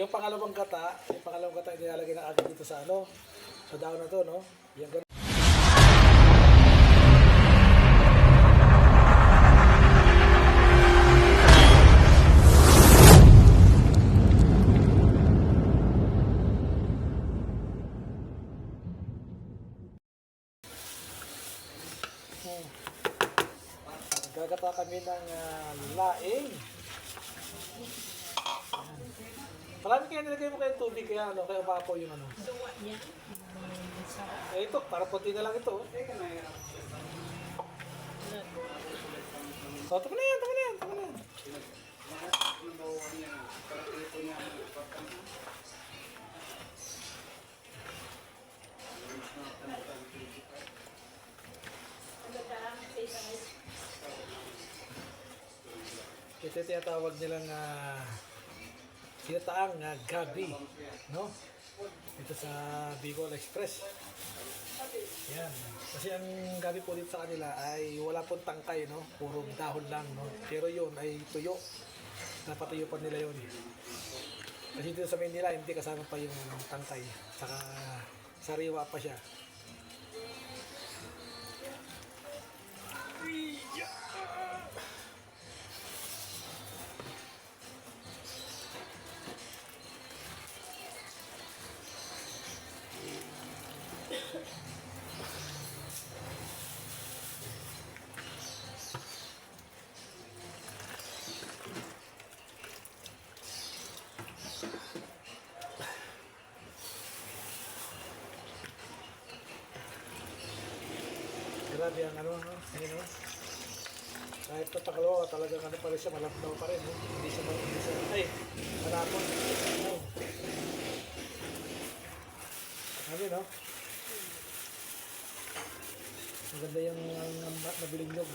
Yung pangalawang kata, yung pangalawang kata nilalagay na agad dito sa ano, sa daon na to, no? Yung ganun. Gagata kami ng ah, laing. Marami kaya nilagay mo kayo tubig kaya ano, kaya umapaw yung ano. Eh ito, para puti na lang ito. oh. Oh, tama na yan, tama na yan, tama na yan. Ito yung tinatawag nilang uh, sinataang uh, gabi, no? Ito sa Bicol Express. Yan. Kasi ang gabi po dito sa kanila ay wala pong tangkay, no? Puro dahon lang, no? Pero yun ay tuyo. Napatuyo pa nila yun. Kasi dito sa Manila, hindi kasama pa yung tangkay. Saka sariwa pa siya. Grabe ang ano, no? Ayun, no? Kahit na takalawa, talagang ano pa rin siya, malapdaw pa rin, no? Hindi siya, hindi siya, ay, malapon. Ano? Ano, no? Maganda yung ang, nabiling nyog.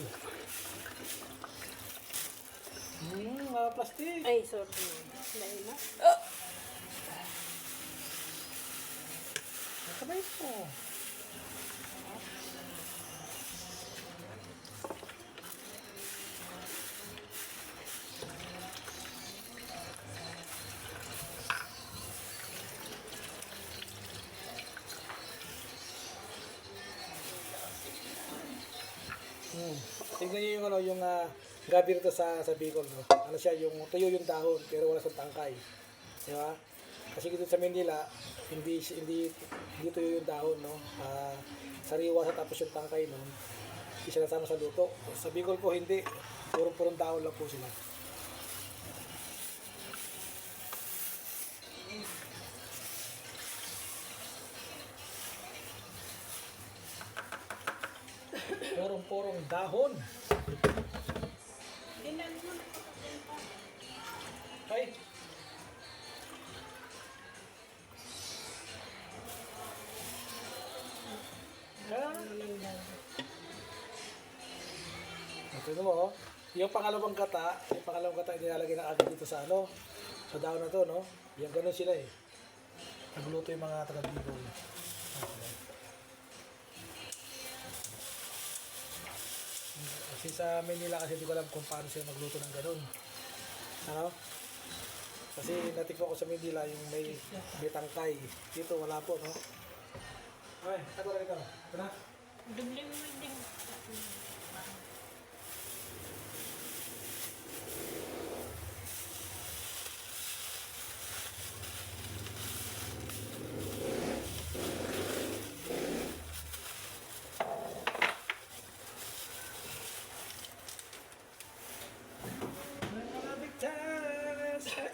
Hmm, mga plastic. Ay, sorry. Dahil na. Nakabay po. Hmm. Tingnan niyo yung ano, yung uh, gabi rito sa sa Bicol, no? Ano siya, yung tuyo yung dahon pero wala siyang tangkay. Di ba? Kasi dito sa Manila, hindi hindi hindi tuyo yung dahon, no? Ah, sariwa sa tapos yung tangkay, no? Hindi siya nasama sa luto. Sa Bicol po hindi. Purong-purong dahon lang po sila. Purong-purong dahon. Ay, Ito mo, oh. Yung pangalawang kata, yung pangalawang kata nilalagay na agad dito sa ano, sa daon na to, no? Yung ganun sila eh. Nagluto yung mga taga-bibol. Kasi sa Manila kasi hindi ko alam kung paano sila magluto ng ganun. Ano? Kasi natikman ko sa Manila yung may, may tangkay. Dito wala po, no? Okay, tago na ito. Ito na. Dubli mo din.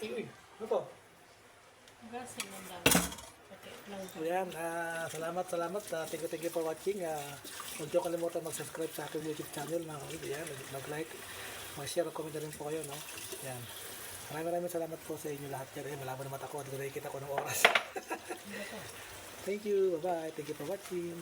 Ay, uy, ano to? Gasin mo lang. Okay, lang. So yan, ah, salamat, salamat. Uh, thank you, thank you for watching. Uh, huwag niyo kalimutan mag-subscribe sa aking YouTube channel, mga kapatid. Yan, mag-like, mag-share, comment rin po kayo, no? Yan. Maraming maraming salamat po sa inyo lahat yan. Eh, malaman naman ako, ko nakikita ko ng oras. thank you, bye-bye. Thank you for watching.